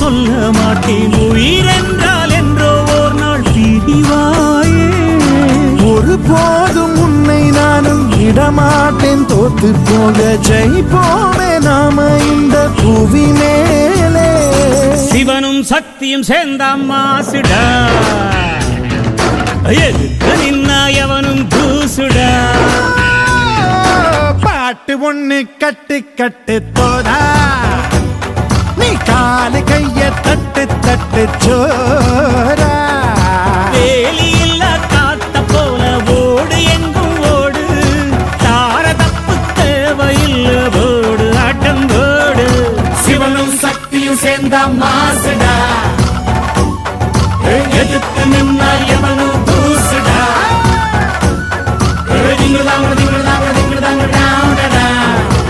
சொல்ல மாட்டேன். உயிரென்றால் என்றோ ஒரு நாள் பிரிவாயே ஒரு போதும் உன்னை நானும் விடமாட்டேன். தோத்து போக ஜெயிப்போமே நாம இந்த புவி மேலே. சிவனும் சக்தியும் சேர்ந்தாம்மா சுடா. எதிர்த்து நின்னா எவனும் தூசுடா பாட்டு ஒண்ணு கட்டு கட்டு தோதா நாலு கைய தட்டு தட்டு சோரா வேலியில் காத்த போல ஓடு எங்கும் ஓடு. தார தப்பு தேவையில் ஓடு ஆட்டம் ஓடு. சிவனும் சக்தியும் சேர்ந்த மாசுடா. எதிர்த்து நின்னா எவனும் பூசுடா நீங்களாம்